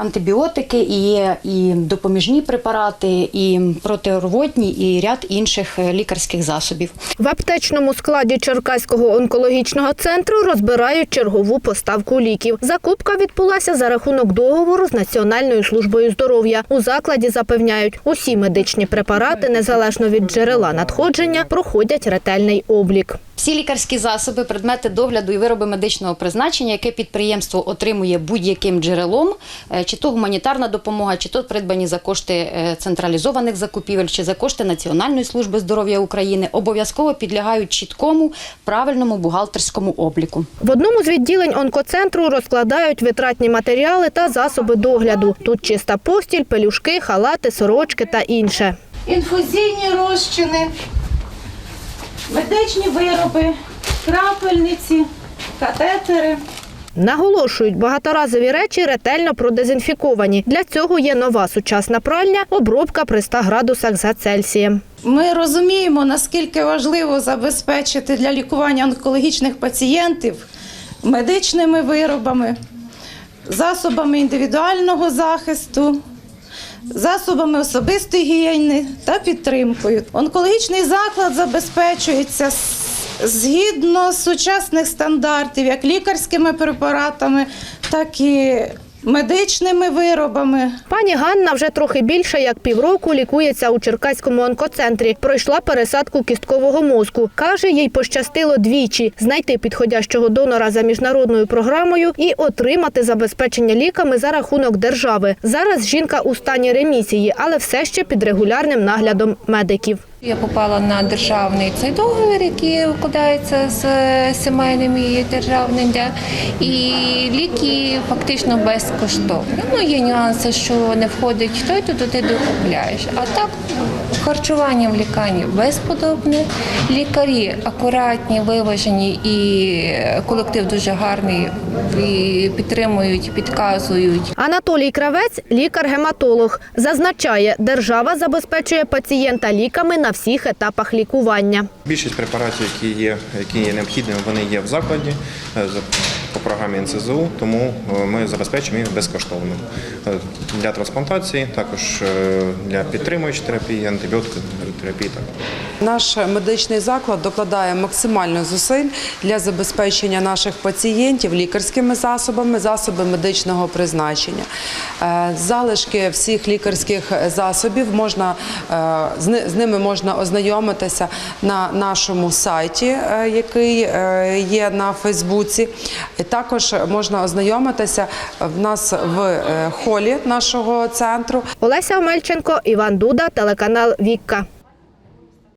Антибіотики і є і допоміжні препарати, і протирвотні, і ряд інших е, лікарських засобів. В аптечному складі Черкаського онкологічного центру розбирають чергову поставку ліків. Закупка відбулася за рахунок договору з Національною службою здоров'я. У закладі запевняють, усі медичні препарати, незалежно від джерела надходження, проходять ретельний облік. Всі лікарські засоби, предмети догляду і вироби медичного призначення, яке підприємство отримує будь-яким джерелом, е, чи то гуманітарна допомога, чи то придбані за кошти е, централізованих закупівель, чи за кошти Національної служби здоров'я України, обов'язково підлягають чіткому правильному бухгалтерському обліку. В одному з відділень онкоцентру розкладають витратні матеріали та засоби догляду. Тут чиста постіль, пелюшки, халати, сорочки та інше. інфузійні розчини, медичні вироби, крапельниці, катетери. Наголошують, багаторазові речі ретельно продезінфіковані. Для цього є нова сучасна пральня, обробка при 100 градусах за Цельсієм. Ми розуміємо, наскільки важливо забезпечити для лікування онкологічних пацієнтів медичними виробами, засобами індивідуального захисту, засобами особистої гігієни та підтримкою. Онкологічний заклад забезпечується згідно сучасних стандартів, як лікарськими препаратами, так і медичними виробами. Пані Ганна вже трохи більше як півроку лікується у Черкаському онкоцентрі. Пройшла пересадку кісткового мозку. Каже, їй пощастило двічі знайти підходящого донора за міжнародною програмою і отримати забезпечення ліками за рахунок держави. Зараз жінка у стані ремісії, але все ще під регулярним наглядом медиків. Я попала на державний цей договір, який укладається з сімейним і державним, де, і ліки фактично безкоштовні. Ну, є нюанси, що не входить той, то ти докупляєш. А так харчування в лікарні безподобне. Лікарі акуратні, виважені і колектив дуже гарний, і підтримують, підказують. Анатолій Кравець, лікар-гематолог, зазначає, держава забезпечує пацієнта ліками на всіх етапах лікування. Більшість препаратів, які є, які є необхідними, вони є в закладі е, по програмі НСЗУ, тому е, ми забезпечуємо їх безкоштовно Е, для трансплантації, також е, для підтримуючої терапії, антибіотикотерапії. Наш медичний заклад докладає максимально зусиль для забезпечення наших пацієнтів лікарськими засобами, засоби медичного призначення. Залишки всіх лікарських засобів можна з ними можна ознайомитися на нашому сайті, який є на Фейсбуці. Також можна ознайомитися в нас в е, холі нашого центру. Олеся Омельченко, Іван Дуда, телеканал Вікка.